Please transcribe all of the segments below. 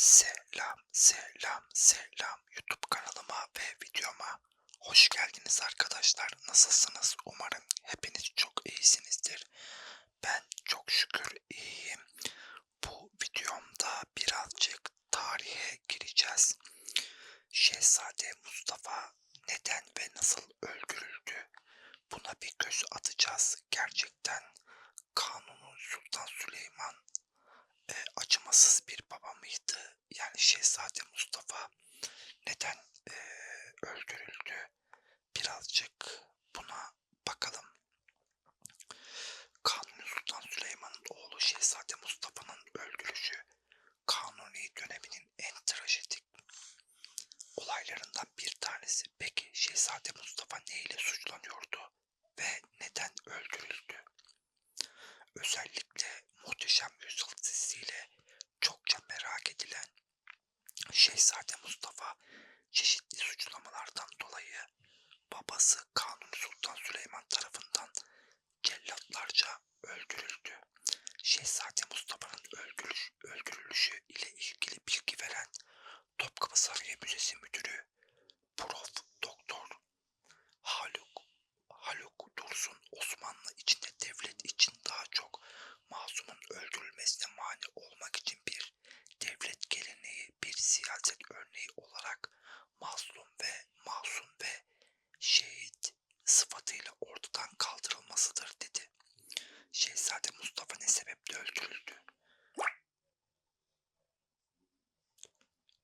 Selam, selam, selam YouTube kanalıma ve videoma hoş geldiniz arkadaşlar. Nasılsınız? Umarım hepiniz çok iyisinizdir. Ben çok şükür iyiyim. Bu videomda birazcık tarihe gireceğiz. Şehzade Mustafa neden ve nasıl öldürüldü? Buna bir göz atacağız. Gerçekten Kanuni Sultan Süleyman e, acımasız bir baba mıydı? Yani Şehzade Mustafa neden e, öldürüldü? Birazcık buna bakalım. Kanuni Sultan Süleyman'ın oğlu Şehzade Mustafa'nın öldürüşü Kanuni döneminin en trajedik olaylarından bir tanesi. Peki Şehzade Mustafa ne ile suçlanıyordu ve neden öldürüldü? Özellikle Muhteşem Yüzyıl dizisiyle çokça merak edilen Şehzade Mustafa çeşitli suçlamalardan dolayı babası Kanuni Sultan Süleyman tarafından cellatlarca öldürüldü. Şehzade Mustafa'nın öldürüş, öldürülüşü ile ilgili bilgi veren Topkapı Sarayı Müzesi Müdürü Prof. Doktor Haluk Haluk Dursun Osmanlı içinde devlet için daha çok masumun öldürülmesine mani olmak için bir devlet geleneği, bir siyaset örneği olarak mazlum ve masum ve şehit sıfatıyla ortadan kaldırılmasıdır dedi. Şehzade Mustafa ne sebeple öldürüldü?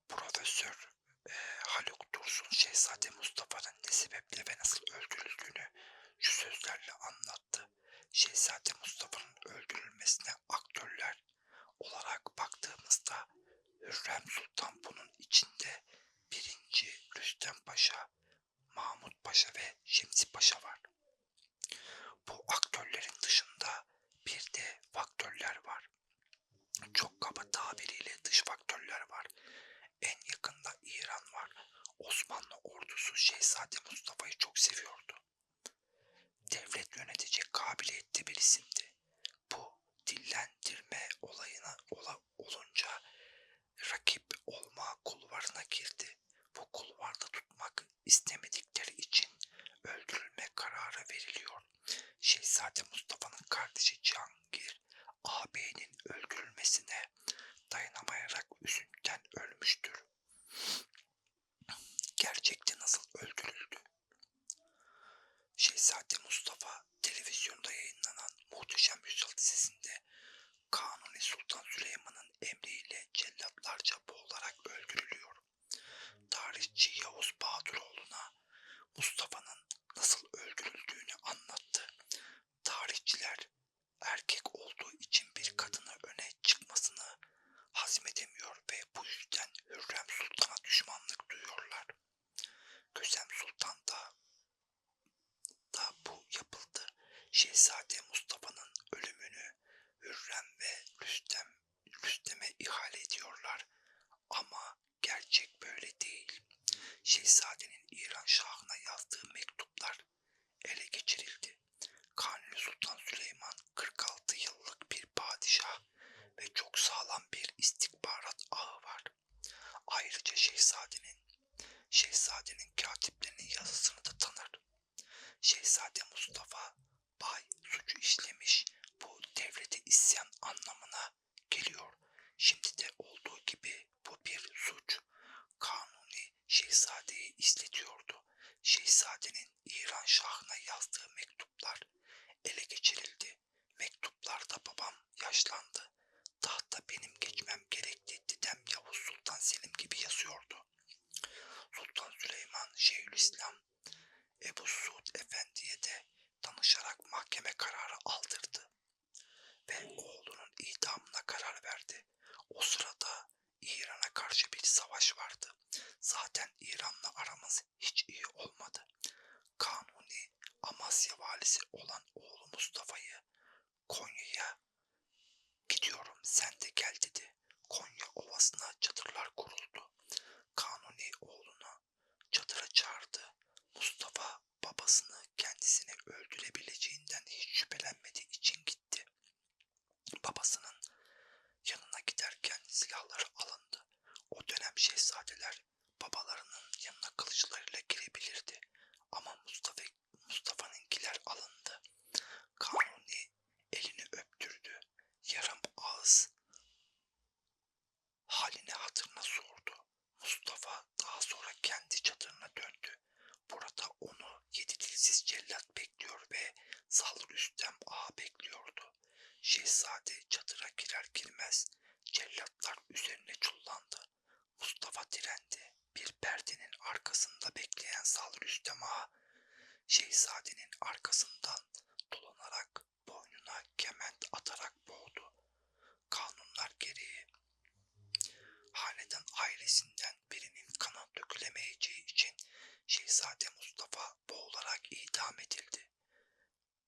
Profesör e, Haluk Dursun Şehzade Mustafa'nın ne sebeple ve nasıl öldürüldüğünü şu sözlerle anlattı. Şehzade Mustafa'nın öldürülmesine aktörler olarak baktığımızda Hürrem Sultan bunun içinde birinci Rüstem Paşa, Mahmut Paşa ve Şemsi Paşa var. Bu aktörlerin dışında bir de faktörler var. Çok kaba tabiriyle dış faktörler var. En yakında İran var. Osmanlı ordusu Şehzade Mustafa'yı çok seviyordu. Devlet yönetecek kabiliyetli bir isimdi. Bu dillendirme olayına ola, olunca rakip olma kulvarına girdi. Bu kulvarda tutmak istemedikleri için öldürülme kararı veriliyor. Şehzade Mustafa'nın kardeşi Cihangir ağabeyinin öldürülmesine dayanamayarak üzüntüden ölmüştür. Gerçekte nasıl öldürüldü? Şehzade Mustafa televizyonda yayınlanan Muhteşem Yüzyıl dizisinde Kanuni Sultan Süleyman'ın emriyle cellatlarca boğularak öldürülüyor. Tarihçi Yavuz Bahadıroğlu'na Mustafa'nın nasıl öldürüldüğünü anlattı. Tarihçiler erkek olduğu için bir kadını öne çıkmasını hazmedemiyor ve bu yüzden Hürrem Sultan'a düşmanlık duyuyorlar. Kösem Sultan da da bu yapıldı. Şehzade Mustafa'nın ölümünü Hürrem ve Rüstem Rüstem'e ihale ediyorlar. Ama gerçek böyle değil. Şehzadenin İran Şahı'na yazdığı mektuplar ele geçirildi. Kanuni Sultan Süleyman 46 yıllık bir padişah ve çok sağlam bir istihbarat ağı var. Ayrıca şehzadenin şehzadenin katiplerinin yazısını da tanır. Şehzade Mustafa Bay suçu işlemiş bu devlete isyan anlamına geliyor. Şimdi de olduğu gibi bu bir suç. Kanuni şehzadeyi izletiyordu. Şehzadenin İran Şahı'na yazdığı mektuplar ele geçirildi. Mektuplarda babam yaşlandı. Tahta benim geçmem gerekti yerini Sultan Süleyman Şeyhülislam Ebu Suud Efendi'ye de tanışarak mahkeme kararı aldırdı ve oğlunun idamına karar verdi. O sırada İran'a karşı bir savaş vardı. Zaten İran'la aramız hiç iyi olmadı. Kanuni Amasya valisi olan oğlu Mustafa'yı Konya'ya gidiyorum sen de gel dedi. Konya Ovası'na çadırlar kuruldu. Kanuni oğlu sıra çağırdı. Mustafa babasını kendisine Şehzade çadıra girer girmez cellatlar üzerine çullandı. Mustafa direndi. Bir perdenin arkasında bekleyen Zalr Rüstem ağa şehzadenin arkasından dolanarak boynuna kement atarak boğdu. Kanunlar gereği hanedan ailesinden birinin kanı dökülemeyeceği için Şehzade Mustafa boğularak idam edildi.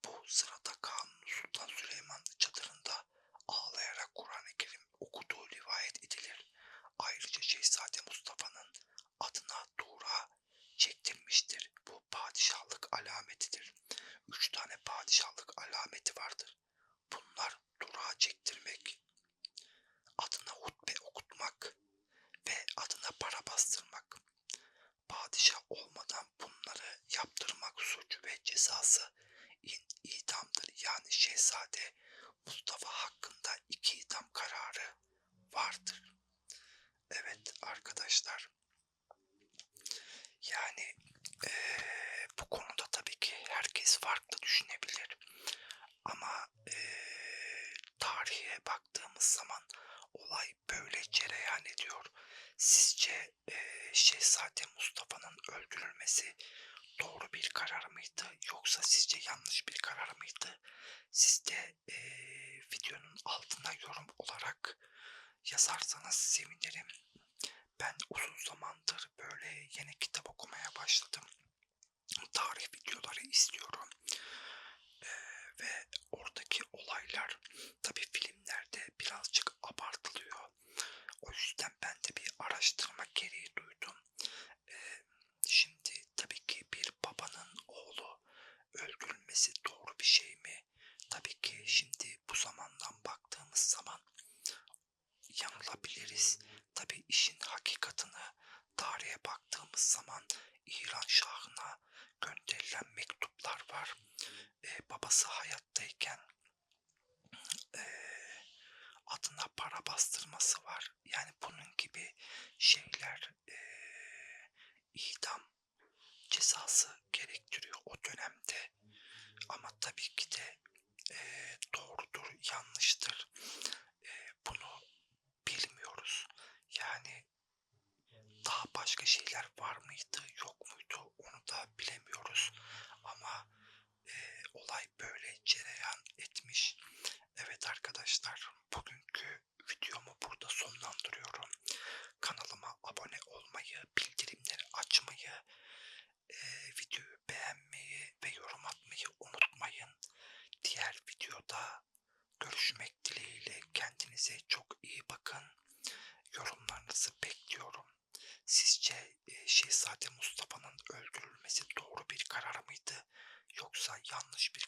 Bu sırada Kanuni Sultan Süleyman Sizce eee, Şehzade Mustafa'nın öldürülmesi doğru bir karar mıydı yoksa sizce yanlış bir karar mıydı? Siz de eee, videonun altına yorum olarak yazarsanız sevinirim. Ben uzun zamandır Şahı'na gönderilen mektuplar var. Ee, babası hayattayken ee, adına para bastırması var. Yani bunun gibi şeyler ee, idam cezası gerektiriyor kendinize çok iyi bakın. Yorumlarınızı bekliyorum. Sizce e, Şehzade Mustafa'nın öldürülmesi doğru bir karar mıydı yoksa yanlış bir?